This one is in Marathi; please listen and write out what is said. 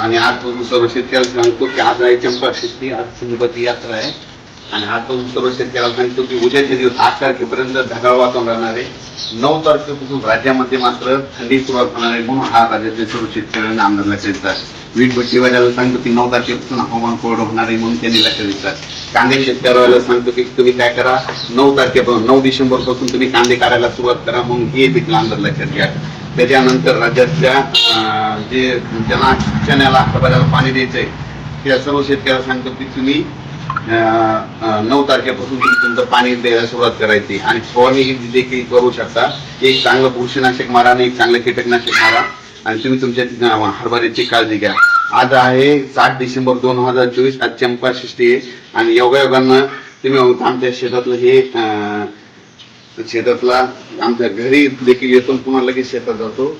आणि आजपासून सर्व शेतकऱ्याला सांगतो की आज आहे चंपाषष्ठी आज संपती यात्रा आहे. आणि आजपासून सर्व शेतकऱ्याला सांगतो की उद्याच्या दिवस आठ तारखेपर्यंत ढगाळ वातावरण राहणार आहे. नऊ तारखेपासून राज्यामध्ये मात्र थंडी सुरुवात होणार आहे म्हणून हा राज्यातील सर्व शेतकऱ्यांना आमदार लक्षात येतात. वीट भट्टीवाल्याला सांगतो की नऊ तारखेपासून हवामान कोरडं होणार आहे म्हणून त्यांनी लक्षात येतात. कांदे शेतकऱ्याला सांगतो की तुम्ही काय करा नऊ तारखेपासून नऊ डिसेंबरपासून तुम्ही कांदे काढायला सुरुवात करा म्हणून हे देखील आमदार लक्षात घ्या. त्याच्यानंतर राज्यातल्या जे ज्यांना चण्याला हरभऱ्याला पाणी द्यायचंय त्या सर्व शेतकऱ्याला सांगतो की तुम्ही नऊ तारखेपासून तुम्ही तुमचं पाणी द्यायला सुरुवात करायची. आणि फवारणी ही देखील करू शकता. एक चांगलं बुरशीनाशक मारा आणि एक चांगलं कीटकनाशक मारा. आणि तुम्ही तुमच्या हरभऱ्याची काळजी घ्या. आज आहे सात डिसेंबर दोन हजार चोवीस आज चंपाषष्ठी आहे. आणि योगायोगानं तुम्ही आमच्या शेतातलं हे शेतातला आमच्या घरी देखील येतो पुन्हा लगेच शेतात जातो.